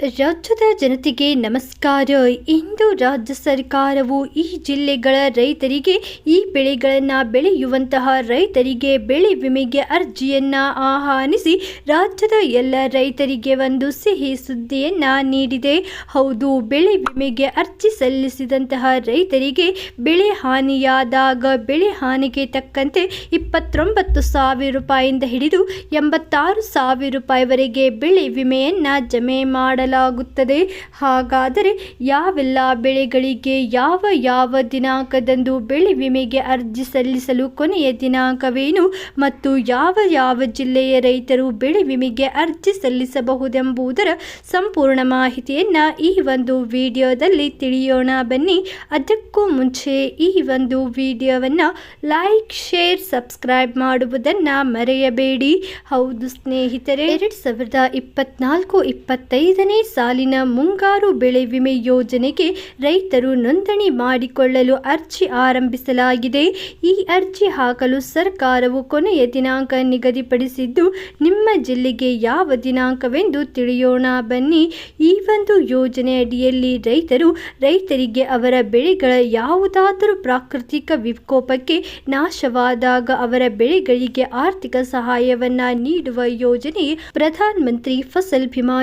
ರಾಜ್ಯದ ಜನತೆಗೆ ನಮಸ್ಕಾರ. ಇಂದು ರಾಜ್ಯ ಸರ್ಕಾರವು ಈ ಜಿಲ್ಲೆಗಳ ರೈತರಿಗೆ ಈ ಬೆಳೆಗಳನ್ನು ಬೆಳೆಯುವಂತಹ ರೈತರಿಗೆ ಬೆಳೆ ವಿಮೆಗೆ ಅರ್ಜಿಯನ್ನು ಆಹ್ವಾನಿಸಿ ರಾಜ್ಯದ ಎಲ್ಲ ರೈತರಿಗೆ ಒಂದು ಸಿಹಿ ಸುದ್ದಿಯನ್ನು ನೀಡಿದೆ. ಹೌದು, ಬೆಳೆ ವಿಮೆಗೆ ಅರ್ಜಿ ಸಲ್ಲಿಸಿದಂತಹ ರೈತರಿಗೆ ಬೆಳೆ ಹಾನಿಯಾದಾಗ ಬೆಳೆ ಹಾನಿಗೆ ತಕ್ಕಂತೆ ಇಪ್ಪತ್ತೊಂಬತ್ತು ಸಾವಿರ ರೂಪಾಯಿಯಿಂದ ಹಿಡಿದು ಎಂಬತ್ತಾರು ಸಾವಿರ ರೂಪಾಯಿವರೆಗೆ ಬೆಳೆ ವಿಮೆಯನ್ನು ಜಮೆ ಮಾಡಲಾಗುತ್ತದೆ. ಹಾಗಾದರೆ ಯಾವೆಲ್ಲ ಬೆಳೆಗಳಿಗೆ ಯಾವ ಯಾವ ದಿನಾಂಕದಂದು ಬೆಳೆ ವಿಮೆಗೆ ಅರ್ಜಿ ಸಲ್ಲಿಸಲು ಕೊನೆಯ ದಿನಾಂಕವೇನು ಮತ್ತು ಯಾವ ಯಾವ ಜಿಲ್ಲೆಯ ರೈತರು ಬೆಳೆ ವಿಮೆಗೆ ಅರ್ಜಿ ಸಲ್ಲಿಸಬಹುದೆಂಬುದರ ಸಂಪೂರ್ಣ ಮಾಹಿತಿಯನ್ನು ಈ ಒಂದು ವಿಡಿಯೋದಲ್ಲಿ ತಿಳಿಯೋಣ ಬನ್ನಿ. ಅದಕ್ಕೂ ಮುಂಚೆ ಈ ಒಂದು ವಿಡಿಯೋವನ್ನು ಲೈಕ್, ಶೇರ್, ಸಬ್ಸ್ಕ್ರೈಬ್ ಮಾಡುವುದನ್ನು ಮರೆಯಬೇಡಿ. ಹೌದು ಸ್ನೇಹಿತರೆ, ಎರಡು ಸಾವಿರದ ಇಪ್ಪತ್ನಾಲ್ಕು, ಇಪ್ಪತ್ತೈದನೇ ಸಾಲಿನ ಮುಂಗಾರು ಬೆಳೆ ವಿಮೆ ಯೋಜನೆಗೆ ರೈತರು ನೋಂದಣಿ ಮಾಡಿಕೊಳ್ಳಲು ಅರ್ಜಿ ಆರಂಭಿಸಲಾಗಿದೆ. ಈ ಅರ್ಜಿ ಹಾಕಲು ಸರ್ಕಾರವು ಕೊನೆಯ ದಿನಾಂಕ ನಿಗದಿಪಡಿಸಿದ್ದು, ನಿಮ್ಮ ಜಿಲ್ಲೆಗೆ ಯಾವ ದಿನಾಂಕವೆಂದು ತಿಳಿಯೋಣ ಬನ್ನಿ. ಈ ಒಂದು ಯೋಜನೆ ಅಡಿಯಲ್ಲಿ ರೈತರು, ರೈತರಿಗೆ ಅವರ ಬೆಳೆಗಳ ಯಾವುದಾದರೂ ಪ್ರಾಕೃತಿಕ ವಿಕೋಪಕ್ಕೆ ನಾಶವಾದಾಗ ಅವರ ಬೆಳೆಗಳಿಗೆ ಆರ್ಥಿಕ ಸಹಾಯವನ್ನು ನೀಡುವ ಯೋಜನೆ ಪ್ರಧಾನ ಮಂತ್ರಿ ಫಸಲ್ ಬಿಮಾ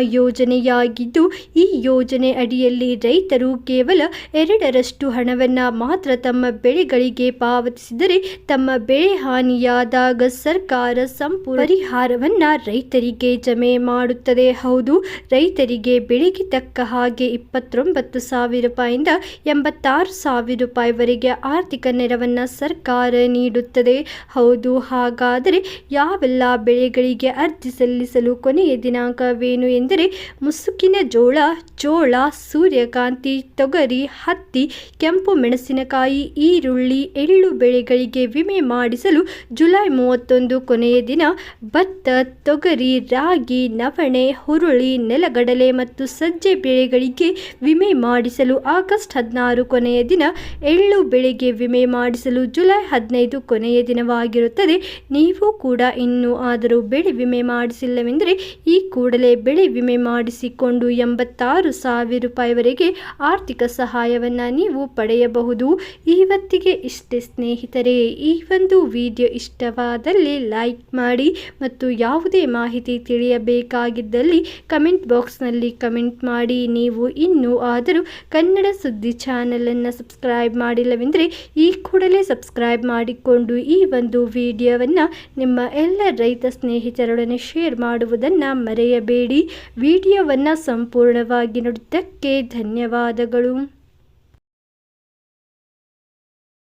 ಯೋಜನೆಯಾಗಿದ್ದು ಈ ಯೋಜನೆ ಅಡಿಯಲ್ಲಿ ರೈತರು ಕೇವಲ ಎರಡರಷ್ಟು ಹಣವನ್ನು ಮಾತ್ರ ತಮ್ಮ ಬೆಳೆಗಳಿಗೆ ಪಾವತಿಸಿದರೆ ತಮ್ಮ ಬೆಳೆ ಹಾನಿಯಾದಾಗ ಸರ್ಕಾರ ಸಂಪೂರ್ಣ ಪರಿಹಾರವನ್ನು ರೈತರಿಗೆ ಜಮೆ ಮಾಡುತ್ತದೆ. ಹೌದು, ರೈತರಿಗೆ ಬೆಳೆಗೆ ತಕ್ಕ ಹಾಗೆ ಇಪ್ಪತ್ತೊಂಬತ್ತು ಸಾವಿರ ರೂಪಾಯಿಂದ ಎಂಬತ್ತಾರು ಸಾವಿರ ರೂಪಾಯಿವರೆಗೆ ಆರ್ಥಿಕ ನೆರವನ್ನ ಸರ್ಕಾರ ನೀಡುತ್ತದೆ. ಹೌದು, ಹಾಗಾದರೆ ಯಾವೆಲ್ಲ ಬೆಳೆಗಳಿಗೆ ಅರ್ಜಿ ಸಲ್ಲಿಸಲು ಕೊನೆಯ ದಿನಾಂಕವೇನು ಎಂದರೆ ಮುಸುಕಿನ ಜೋಳ ಜೋಳ ಸೂರ್ಯಕಾಂತಿ, ತೊಗರಿ, ಹತ್ತಿ, ಕೆಂಪು ಮೆಣಸಿನಕಾಯಿ, ಈರುಳ್ಳಿ, ಎಳ್ಳು ಬೆಳೆಗಳಿಗೆ ವಿಮೆ ಮಾಡಿಸಲು ಜುಲೈ ಮೂವತ್ತೊಂದು ಕೊನೆಯ ದಿನ ಭತ್ತ, ತೊಗರಿ, ರಾಗಿ, ನವಣೆ, ಹುರುಳಿ, ನೆಲಗಡಲೆ ಮತ್ತು ಸಜ್ಜೆ ಬೆಳೆಗಳಿಗೆ ವಿಮೆ ಮಾಡಿಸಲು ಆಗಸ್ಟ್ ಹದಿನಾರು ಕೊನೆಯ ದಿನ ಎಳ್ಳು ಬೆಳೆಗೆ ವಿಮೆ ಮಾಡಿಸಲು ಜುಲೈ ಹದಿನೈದು ಕೊನೆಯ ದಿನವಾಗಿರುತ್ತದೆ. ನೀವು ಕೂಡ ಇನ್ನೂ ಆದರೂ ಬೆಳೆ ವಿಮೆ ಮಾಡಿಸಿಲ್ಲವೆಂದರೆ ಈ ಕೂಡಲೇ ಬೆಳೆ ವಿಮೆ ಮಾಡಿಸಿಕೊಂಡು ಎಂಬತ್ತಾರು ಸಾವಿರ ರೂಪಾಯಿವರೆಗೆ ಆರ್ಥಿಕ ಸಹಾಯವನ್ನು ನೀವು ಪಡೆಯಬಹುದು. ಇವತ್ತಿಗೆ ಇಷ್ಟೇ ಸ್ನೇಹಿತರೆ, ಈ ಒಂದು ವಿಡಿಯೋ ಇಷ್ಟವಾದಲ್ಲಿ ಲೈಕ್ ಮಾಡಿ ಮತ್ತು ಯಾವುದೇ ಮಾಹಿತಿ ತಿಳಿಯಬೇಕಾಗಿದ್ದಲ್ಲಿ ಕಮೆಂಟ್ ಬಾಕ್ಸ್ನಲ್ಲಿ ಕಮೆಂಟ್ ಮಾಡಿ. ನೀವು ಇನ್ನೂ ಆದರೂ ಕನ್ನಡ ಸುದ್ದಿ ಚಾನಲನ್ನು ಸಬ್ಸ್ಕ್ರೈಬ್ ಮಾಡಿಲ್ಲವೆಂದರೆ ಈ ಕೂಡಲೇ ಸಬ್ಸ್ಕ್ರೈಬ್ ಮಾಡಿಕೊಂಡು ಈ ಒಂದು ವಿಡಿಯೋವನ್ನು ನಿಮ್ಮ ಎಲ್ಲ ರೈತ ಸ್ನೇಹಿತರೊಡನೆ ಶೇರ್ ಮಾಡುವುದನ್ನು ಮರೆಯಬೇಡಿ. ವಿಡಿಯೋವನ್ನು ಸಂಪೂರ್ಣವಾಗಿ ನೋಡಿದ್ದಕ್ಕೆ ಧನ್ಯವಾದಗಳು.